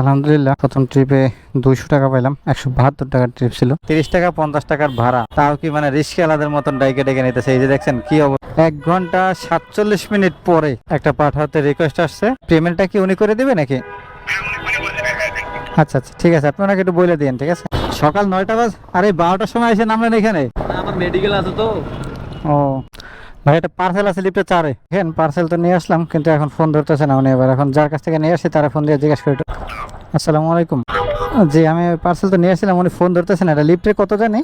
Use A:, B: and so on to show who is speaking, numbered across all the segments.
A: আলহামদুলিল্লাহ প্রথম ট্রিপে দুইশো টাকা পাইলাম একশো বাহাত্তর টাকার ট্রিপ ছিল। তিরিশ টাকা পঞ্চাশ টাকার ভাড়া। তাও কি মানে রিস্কেলাদের মতন ডাইকে ডেকে নিতেছে? এই যে দেখছেন কি অবস্থা। এক ঘণ্টা সাতচল্লিশ মিনিট পরে একটা পাঠাতে রিকোয়েস্ট আসছে। পেমেন্টটা কি উনি করে দিবে নাকি? আচ্ছা আচ্ছা ঠিক আছে আপনি ওনাকে একটু বলে দিন ঠিক আছে? সকাল নয়টা বাজ আরে বারোটার সময় এসে নামলেন এখানে?
B: আমার মেডিকেল আছে তো।
A: ও ভাই, এটা পার্সেল আছে লিফটে চারে। হ্যাঁ পার্সেল তো নিয়ে আসলাম, কিন্তু এখন ফোন ধরতেছে না উনি এবার এখন যার কাছ থেকে নিয়ে আসছি তারা ফোন দিয়ে জিজ্ঞাসা করি আসসালামু আলাইকুম। জি, আমি পার্সেল তো নিয়ে আসছিলাম, উনি ফোন ধরতেছে না এটা লিফটে কত জানি?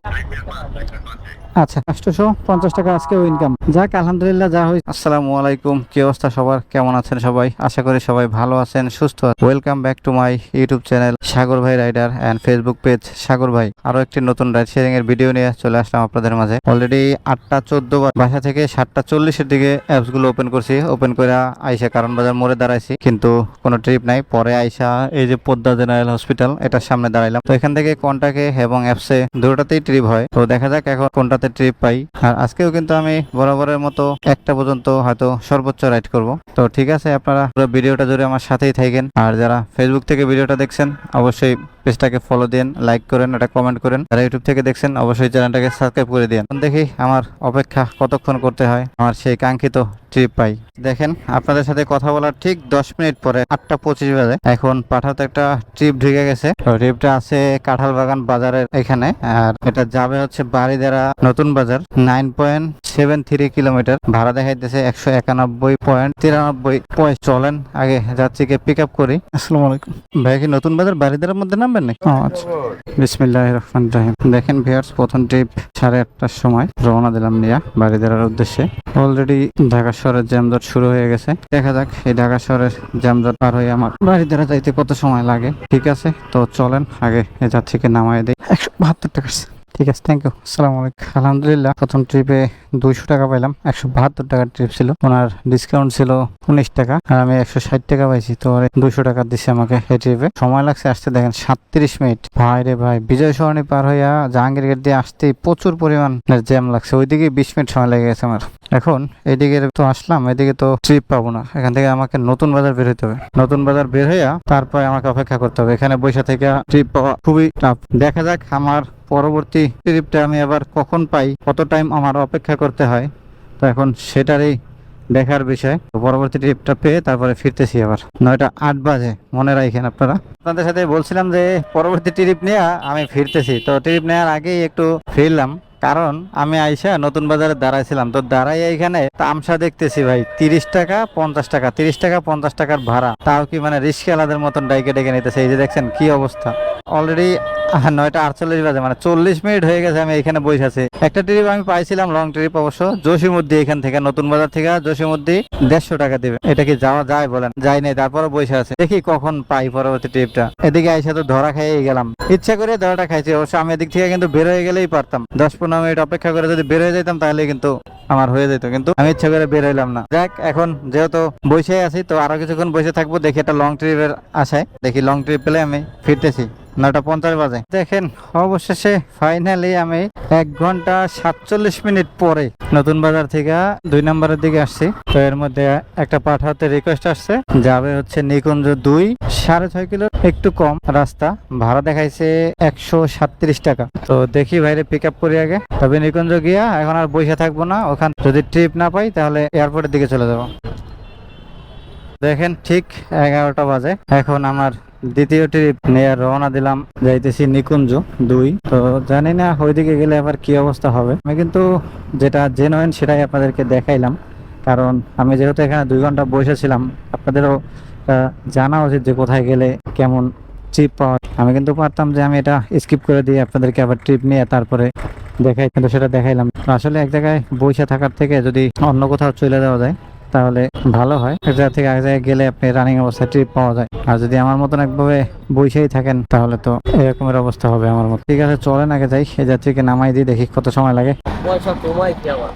A: আচ্ছা আটশোশো পঞ্চাশ টাকা আজকেও ইনকাম যাক, আলহামদুলিল্লাহ, যা হয়েছে। আসসালামু আলাইকুম, কি অবস্থা সবার? কেমন আছেন সবাই? আশা করি সবাই ভালো আছেন, সুস্থ welcome back to my YouTube channel Sagar Bhai rider and Facebook page Sagar Bhai. আরও একটি নতুন রাইড শেয়ারিং এর ভিডিও নিয়ে চলে আসলাম আপনাদের মাঝে। অলরেডি আটটা চোদ্দ বাসা থেকে সাতটা চল্লিশের দিকে অ্যাপসগুলো ওপেন করছি। ওপেন করে আইসা কারণ বাজার মোড়ে দাঁড়াইছি, কিন্তু কোনো ট্রিপ নাই। পরে আইসা এই যে পদ্মা জেনারেল হসপিটাল এটার সামনে দাঁড়াইলাম। তো এখান থেকে কোনটাকে এবং অ্যাপসে দুটাতেই ট্রিপ হয়। তো দেখা যাক এখন কোনটাতে ট্রিপ পাই। আর আজকেও কিন্তু আমি বরাবরের মতো একটা পর্যন্ত হয়তো সর্বোচ্চ রাইড করব। তো ঠিক আছে, আপনারা পুরো ভিডিওটা জুড়ে আমার সাথেই থাকেন। আর যারা ফেসবুক থেকে ভিডিওটা দেখছেন, অবশ্যই পেজটাকে ফলো দেন লাইক করেন এটা কমেন্ট করেন। যারা ইউটিউব থেকে দেখছেন অবশ্যই চ্যানেলটাকে সাবস্ক্রাইব করে দিন দেখি আমার অপেক্ষা কতক্ষণ করতে হয় আমার সেই কাঙ্ক্ষিত ট্রিপ পাই। দেখেন আপনাদের সাথে কথা বলার ঠিক দশ মিনিট পরে আটটা পঁচিশ বাজে। এখন পাঠাতে একটা ট্রিপ ঢুকে গেছে। ট্রিপটা আছে কাঁঠাল বাগান বাজারের এখানে। আর এটা যাবে হচ্ছে বাড়িদারা নতুন বাজার nine point seven three kilometre ভাড়া দেখাইতেছে একশো একানব্বই পয়েন্ট তিরানব্বই। পয়েন্ট চলেন আগে যাত্রীকে পিক আপ করি। আসসালামু আলাইকুম। ভাই কি নতুন বাজার বাড়িদারার মধ্যে নামবেন নাকি? আচ্ছা। বিসমিল্লাহ রহমান রাহিম। দেখেন ভিয়ার্স প্রথম ট্রিপ সাড়ে আটটার সময় রওনা দিলাম নিয়া বাড়ি দেওয়ার উদ্দেশ্যে। অলরেডি ঢাকা শহরের জ্যামজট শুরু হয়ে গেছে। দেখা যাক এই ঢাকা শহরের জ্যামজট পার হয়ে আমার বাড়ি দেওয়া যাইতে কত সময় লাগে। ঠিক আছে তো চলেন আগে এ যাত্রীকে নামায় দেয় একশো বাহাত্তর টাকা। ঠিক আছে থ্যাংক ইউ আসসালামু আলাইকুম। আলহামদুলিল্লাহ, প্রথম ট্রিপে দুইশো টাকা পাইলাম, একশো বাহাত্তর টাকার ট্রিপ ছিল। ওনার ডিসকাউন্ট ছিল উনিশ টাকা, আর আমি একশো ষাট টাকা পাইছি। তো দুইশো টাকা দিচ্ছে আমাকে এই ট্রিপে সময় লাগছে আসতে, দেখেন সাতত্রিশ মিনিট। ভাই রে ভাই, বিজয় সরণি পার হইয়া জাহাঙ্গীর গেট দিয়ে আসতে প্রচুর পরিমাণ জ্যাম লাগছে। ওইদিকে বিশ মিনিট সময় লেগে গেছে আমার। এখন এদিকে তো আসলাম, এদিকে তো ট্রিপ পাবো না। এখান থেকে আমাকে নতুন বাজার বের হতে হবে। নতুন বাজার বের হইয়া তারপরে আমাকে অপেক্ষা করতে হবে। এখানে বৈশা থেকে ট্রিপ পাওয়া খুবই টাফ দেখা যাক আমার পরবর্তী ট্রিপটা আমি আবার কখন পাই, কত টাইম আমার অপেক্ষা করতে হয়, তো এখন সেটারই দেখার বিষয়। পরবর্তী ট্রিপটা পেয়ে তারপরে ফিরতেছি আবার। নয়টা আট বাজে, মনে রাখেন আপনারা। আপনাদের সাথে বলছিলাম যে পরবর্তী ট্রিপ নিয়ে আমি ফিরতেছি, তো ট্রিপ নেওয়ার আগেই একটু ফিরলাম। কারণ আমি আইসা নতুন বাজারে দাঁড়াইছিলাম, তো দাঁড়াই এখানে তামসা দেখতেছি ভাই, তিরিশ টাকা পঞ্চাশ টাকা, তিরিশ টাকা পঞ্চাশ টাকার ভাড়া। তাও কি মানে রিস্ক রিস্কেলাদের মতন ডাইকে ডেকে নিতেছে, এই যে দেখছেন কি অবস্থা। অলরেডি নয়টা আটচল্লিশ বাজে মানে চল্লিশ মিনিট হয়ে গেছে আমি এখানে বসে আছি। একটা ট্রিপ আমি পাইছিলাম লং ট্রিপ অবশ্য। জসিমুদ্দি এখান থেকে, নতুন বাজার থেকে জসিমুদ্দি দেড়শো টাকা দিবে। এটা কি যাওয়া যায় বলেন? যাই নাই তারপরে বসে আছে। দেখি কখন পাই পরবর্তী ট্রিপটা এদিকে আইসা তো ধরা খাইয়ে গেলাম। ইচ্ছা করে ধরাটা খাইছি, অবশ্য আমি এদিক থেকে কিন্তু বের হয়ে গেলেই পারতাম। দশ পনেরো মিনিট অপেক্ষা করে যদি বের হয়ে যেতাম, তাহলে কিন্তু আমার হয়ে যেত। কিন্তু আমি ইচ্ছা করে বের হইলাম না। যাক, এখন যেহেতু বসে আছি, তো আরও কিছুক্ষণ বসে থাকব, দেখি একটা লং ট্রিপের আশায়। দেখি লং ট্রিপ পেলে আমি ফিরতেছি। নয়টা পঞ্চাশ বাজে। দেখেন, অবশেষে ফাইনালি আমি এক ঘণ্টা সাতচল্লিশ মিনিট পরে নতুন বাজার থেকে দুই নম্বরের দিকে আসছি। তো এর মধ্যে একটা পাঠাতে রিকোয়েস্ট আসছে, যাবে হচ্ছে নিকুঞ্জ দুই, সাড়ে ছয় কিলো একটু কম রাস্তা। ভাড়া দেখাইছে একশো সাতত্রিশ টাকা। তো দেখি বাইরে পিক আপ করি আগে। তবে নিকুঞ্জ গিয়া এখন আর বসে থাকব না, ওখান যদি ট্রিপ না পাই তাহলে এয়ারপোর্টের দিকে চলে যাব। দেখেন ঠিক এগারোটা বাজে, এখন আমার দ্বিতীয় ট্রিপ নিয়ে রওনা দিলাম, যাইতেছি নিকুঞ্জ দুই। তো জানি না ওইদিকে গেলে আবার কি অবস্থা হবে। আমি কিন্তু যেটা জেনুইন সেটাই আপনাদেরকে দেখাইলাম। কারণ আমি যেহেতু এখানে দুই ঘণ্টা বসেছিলাম, আপনাদেরও জানা উচিত যে কোথায় গেলে কেমন ট্রিপ পাওয়া আমি কিন্তু পারতাম যে আমি এটা স্কিপ করে দিয়ে আপনাদেরকে আবার ট্রিপ নিয়ে তারপরে দেখাই, কিন্তু সেটা দেখাইলাম। আসলে এক জায়গায় বসে থাকার থেকে যদি অন্য কোথাও চলে যাওয়া যায় তাহলে ভালো হয়। এক জায়গা থেকে এক জায়গায় গেলে আপনি রানিং অবস্থায় ট্রিপ পাওয়া যায়। আর যদি আমার মতন একভাবে বসেই থাকেন তাহলে তো এরকমের অবস্থা হবে আমার মতো। ঠিক আছে চলেন আগে যাই। এই যাত্রীকে নামাই দিই দেখি কত সময় লাগে।
B: পয়সা কমাই কি আমার?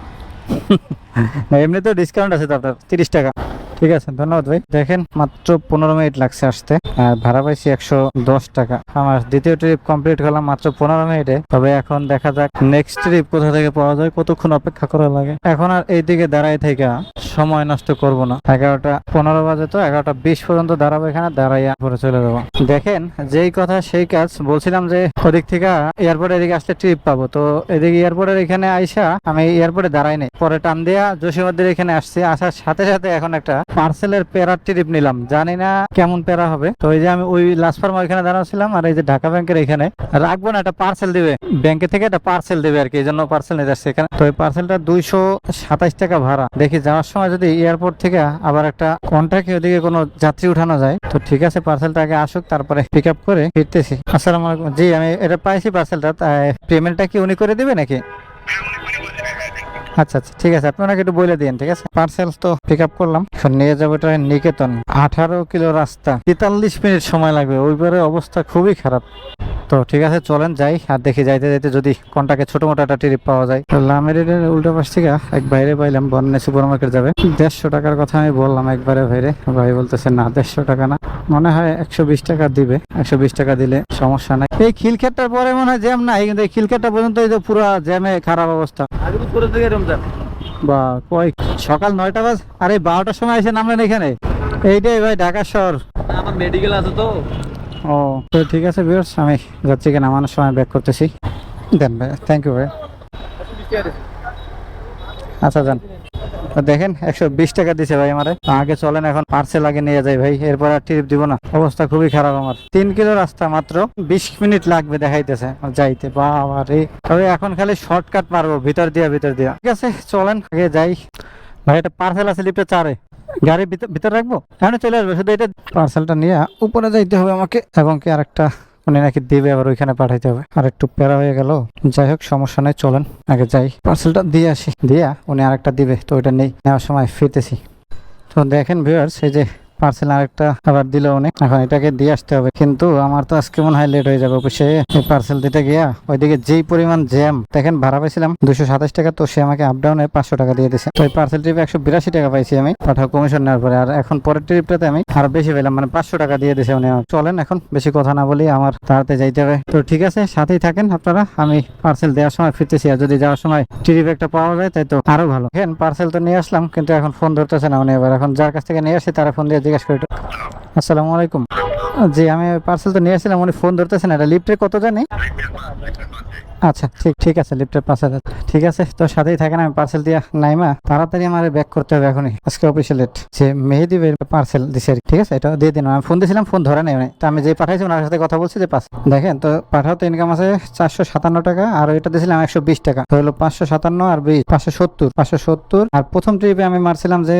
A: এমনি তো ডিসকাউন্ট আছে তো আপনার তিরিশ টাকা। ঠিক আছে, ধন্যবাদ ভাই। দেখেন, মাত্র পনেরো মিনিট লাগছে আসতে, আর ভাড়া পাইছি একশো দশ টাকা। আমার দ্বিতীয় ট্রিপ কমপ্লিট করলাম মাত্র পনেরো মিনিটে। তবে এখন দেখা যাক নেক্সট ট্রিপ কোথা থেকে পাওয়া যায়, কতক্ষণ অপেক্ষা করা লাগে। এখন আর এইদিকে দাঁড়াই থেকে সময় নষ্ট করব না। এগারোটা পনেরো বাজে তো, এগারোটা বিশ পর্যন্ত দাঁড়াবো এখানে দাঁড়াইয়া পরে চলে যাব। দেখেন, যেই কথা সেই কাজ, বলছিলাম যে ওদিক থেকে এয়ারপোর্ট এদিকে আসতে ট্রিপ পাবো। তো এদিকে এয়ারপোর্টের এখানে আইসা আমি এয়ারপোর্টে দাঁড়াই নাই। পরে টান দিয়া জসীমদ্দের এখানে আসছি। আসার সাথে সাথে এখন একটা পার্সেলের প্যারার ট্রিপ নিলাম। জানি না কেমন প্যারা হবে। তো এই যে আমি ওই লাস্ট ওইখানে দাঁড়াচ্ছিলাম আর এই যে ঢাকা ব্যাংকের এখানে। রাখব না একটা পার্সেল দিবে। ব্যাংকে থেকে একটা পার্সেল দিবে আর কি, এই জন্য পার্সেল নিতে আসছে এখানে। তো এই পার্সেলটা দুইশো সাতাইশ টাকা ভাড়া। দেখি যাওয়ার সময় যদি এয়ারপোর্ট থেকে আবার একটা কন্ট্যাক্ট ওদিকে কোনো যাত্রী উঠানো যায়, তো ঠিক আছে পার্সেলটা আগে আসুক, তারপরে পিক আপ করে ফিরতেছি। আসসালামু আলাইকুম। জি, আমি এটা পাইছি পার্সেলটা পেমেন্টটা কি উনি করে দিবে নাকি? আচ্ছা আচ্ছা ঠিক আছে আপনি ওনাকে একটু বলে দিন ঠিক আছে? পার্সেল তো পিক আপ করলাম নিয়ে যাব এটা নিকেতন। আঠারো কিলো রাস্তা। তেতাল্লিশ মিনিট সময় লাগবে। ওইবারে অবস্থা খুবই খারাপ। তো ঠিক আছে, চলেন যাই। আর দেখি যাইতে যাইতে যদি কোনটাকে ছোট মোটো একটা ট্রিপ পাওয়া যায়। তো লামেরিডের উল্টো পাশ থেকে এক বাইরে পাইলাম, বন্যা সুপার মার্কেট যাবে। দেড়শো টাকার কথা আমি বললাম একবারে ভাইরে। ভাই বলতেছে, না, দেড়শো টাকা না। মনে হয় একশো বিশ টাকা দিবে। একশো বিশ টাকা দিলে সমস্যা নাই। এই খিলক্ষেতটার পরে মনে হয় জ্যাম নাই, কিন্তু এই খিলক্ষেতটা পর্যন্ত এই যে পুরো জ্যামে খারাপ অবস্থা। বা কয় সকাল নয়টা বাজ আরে বারোটার সময় এসে নামলেন এখানে? এইটাই ভাই ঢাকা শহর।
B: আমার মেডিকেল আছে তো।
A: ও তো ঠিক আছে বিয়ার্স আমি যাত্রীকে নামানোর সময় ব্যাক করতেছি। দেন ভাই থ্যাংক ইউ ভাই। আচ্ছা যান। দেখেন, একশো বিশ টাকা দিছে ভাই আমারে। আগে চলেন, এখন পার্সেল আগে নিয়ে যাই ভাই, এরপর আর ট্রিপ দিব না। অবস্থা খুবই খারাপ আমার। তিন কিলো রাস্তা মাত্র, বিশ মিনিট লাগবে দেখাইতেছে যাইতে। বাবা রে তবে এখন খালি শর্টকাট মারবো, ভিতর দিয়া ভিতর দিয়া। ঠিক আছে, চলেন, আগে যাই। ভাই, একটা পার্সেল আছে লিফটে চারে। গাড়ির ভিতর রাখব? এখানে চলে আসবে, শুধু এটা পার্সেলটা নিয়ে উপরে যাইতে হবে আমাকে, এবং কি আরেকটা উনি নাকি দেবে আবার ওইখানে পাঠাইতে হবে। আর একটু প্যারা হয়ে গেল। যাই হোক, সমস্যা নেই, চলেন। আগে যাই। পার্সেলটা দিয়ে আসি। দিয়া, উনি আরেকটা দিবে, তো ওইটা নেই। নেওয়ার সময় ফিরতেছি। তো দেখেন ভিউয়ার্স এই যে পার্সেল আরেকটা আবার দিল উনি। এখন এটাকে দিয়ে আসতে হবে। কিন্তু আমার তো আজকে মনে হয় লেট হয়ে যাবে অফিসে। পার্সেল দিতে গিয়া ওইদিকে যেই পরিমাণ জ্যাম দেখেন ভাড়া পাইছিলাম দুশো সাতাশ টাকা, তো সে আমাকে আপ ডাউনে পাঁচশো টাকা দিয়ে দিছে। তো এই পার্সেল ট্রিপে একশো বিরাশি টাকা পাইছি আমি। পাঠাও কমিশন নেওয়ার পরে। আর এখন পরের ট্রিপটাতে আমি আরও বেশি পেলাম মানে পাঁচশো টাকা দিয়ে দিছে উনি চলেন এখন, বেশি কথা না বলি, আমার তাড়াতে যাইতে হবে। তো ঠিক আছে, সাথেই থাকেন আপনারা। আমি পার্সেল দেওয়ার সময় ফিরতেছি, আর যদি যাওয়ার সময় ট্রিপ একটা পাওয়া যায়, তাই তো আরও ভালো। হ্যাঁ পার্সেল তো নিয়ে আসলাম, কিন্তু এখন ফোন ধরতেছে না উনি এবার এখন যার কাছ থেকে নিয়ে আসি, তারা ফোন দিয়ে জিজ্ঞেস করি আসসালামু আলাইকুম। জি, আমি পার্সেল তো নিয়ে আসছিলাম, উনি ফোন ধরতেছেন, এটা লিফটে কত জানি? আচ্ছা ঠিক ঠিক আছে, লিফটের আছে। ঠিক আছে তো সাথেই থাকেন আমি পার্সেল দিয়া নাইমা। তাড়াতাড়ি আমার ব্যাক করতে হবে এখনই। আজকে অফিসে লেট যে মেহেদিবের পার্সেল দিছে ঠিক আছে? এটা দিয়ে দিন। আমি ফোন দিয়েছিলাম ফোন ধরে নেই। তো আমি যে পাঠাইছি, ওনার সাথে কথা বলছি যে পাস। দেখেন, তো পাঠাও তো ইনকাম আছে চারশো সাতান্ন টাকা, আর এটা দিয়েছিলাম একশো বিশ টাকা। তো হলো পাঁচশো সাতান্ন আর বিশ, পাঁচশো সত্তর। পাঁচশো সত্তর, আর প্রথম ট্রিপে আমি মারছিলাম যে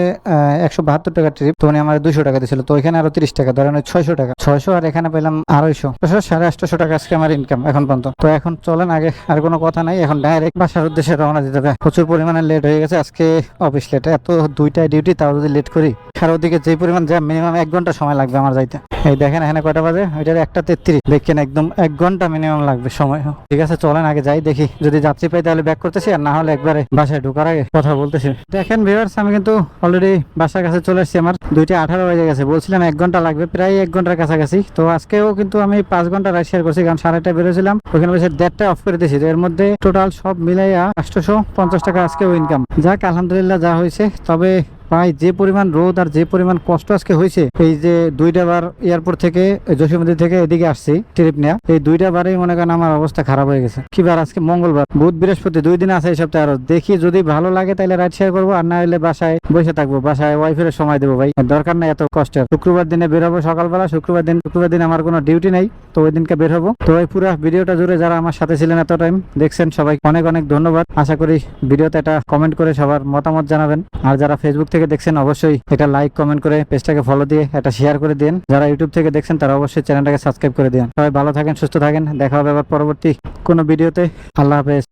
A: একশো বাহাত্তর টাকা ট্রিপ তো উনি আমার দুশো টাকা দিয়েছিল তো ওইখানে আরও তিরিশ টাকা, ধরেন ছয়শো টাকা। ছয়শো আর এখানে পেলাম আড়াইশো। সাড়ে আটশো টাকা আজকে আমার ইনকাম এখন পর্যন্ত। তো এখন চলেন, আগে আর কোনো কথা নাই, এখন ডাইরেক্ট বাসার উদ্দেশ্যে রওনা দিতে হবে। প্রচুর পরিমাণে লেট হয়ে গেছে, আজকে অফিস লেট এত দুইটায় ডিউটি তাও যদি লেট করি, আর ওদিকে যে পরিমাণ জ্যাম মিনিমাম এক ঘণ্টা সময় লাগবে আমার যাইতে। এই দেখেন এখানে কয়টা বাজে? ওইটার একটা তেত্রিশ। দেখেন একদম এক ঘণ্টা মিনিমাম লাগবে সময়। ঠিক আছে, চলেন আগে যাই, দেখি। যদি যাত্রী পাই তাহলে ব্যাক করতেছি, আর না হলে একবারে বাসায় ঢোকার আগে কথা বলতেছি। দেখেন ভিউয়ার্স আমি কিন্তু অলরেডি বাসার কাছে চলে এসেছি আমার। দুইটা আঠারো বেজে গেছে, বলছিলাম এক ঘণ্টা লাগবে, প্রায় এক ঘণ্টার কাছাকাছি। তো আজকেও কিন্তু আমি পাঁচ ঘণ্টা রাইড শেয়ার করছি, কারণ সাড়েটা বেরোছিলাম। ওখানে বসে দেড়টা অফ করে দিয়েছি তো এর মধ্যে টোটাল সব মিলাইয়া আটশোশো পঞ্চাশ টাকা আজকে ইনকাম যাক, আলহামদুলিল্লাহ যা হয়েছে। তবে ভাই যে পরিমাণ রোদ আর যে পরিমাণ কষ্ট আজকে হয়েছে, এই যে দুইটা বার এয়ারপোর্ট থেকে জসীমন্দির থেকে এদিকে আসছি ট্রিপ নেওয়া এই দুইটা বারেই মনে করেন আমার অবস্থা খারাপ হয়ে গেছে। কি বার আজকে? মঙ্গলবার। বুধ, বৃহস্পতি, দুই দিন আছে এই সপ্তাহে আরও। দেখি যদি ভালো লাগে তাহলে রাইড শেয়ার করব, আর না হলে বাসায় বসে থাকব। বাসায় ওয়াইফের সময় দেবো ভাই। দরকার নাই এত কষ্টের। শুক্রবার দিনে বের হব সকালবেলা। শুক্রবার দিন শুক্রবার দিন আমার কোনো ডিউটি নেই, তো ওই দিনকে বের হব। তো এই পুরো ভিডিওটা জুড়ে যারা আমার সাথে ছিলেন এত টাইম দেখছেন সবাই অনেক অনেক ধন্যবাদ। আশা করি ভিডিওতে এটা কমেন্ট করে সবার মতামত জানাবেন। আর যারা ফেসবুক থেকে দেখছেন অবশ্যই এটা লাইক কমেন্ট করে পেজটাকে ফলো দিয়ে এটা শেয়ার করে দিন যারা ইউটিউব থেকে দেখছেন, তারা অবশ্যই চ্যানেলটাকে সাবস্ক্রাইব করে দিন সবাই ভালো থাকেন, সুস্থ থাকেন। দেখা হবে আবার পরবর্তী কোনো ভিডিওতে আল্লাহ হাফেজ।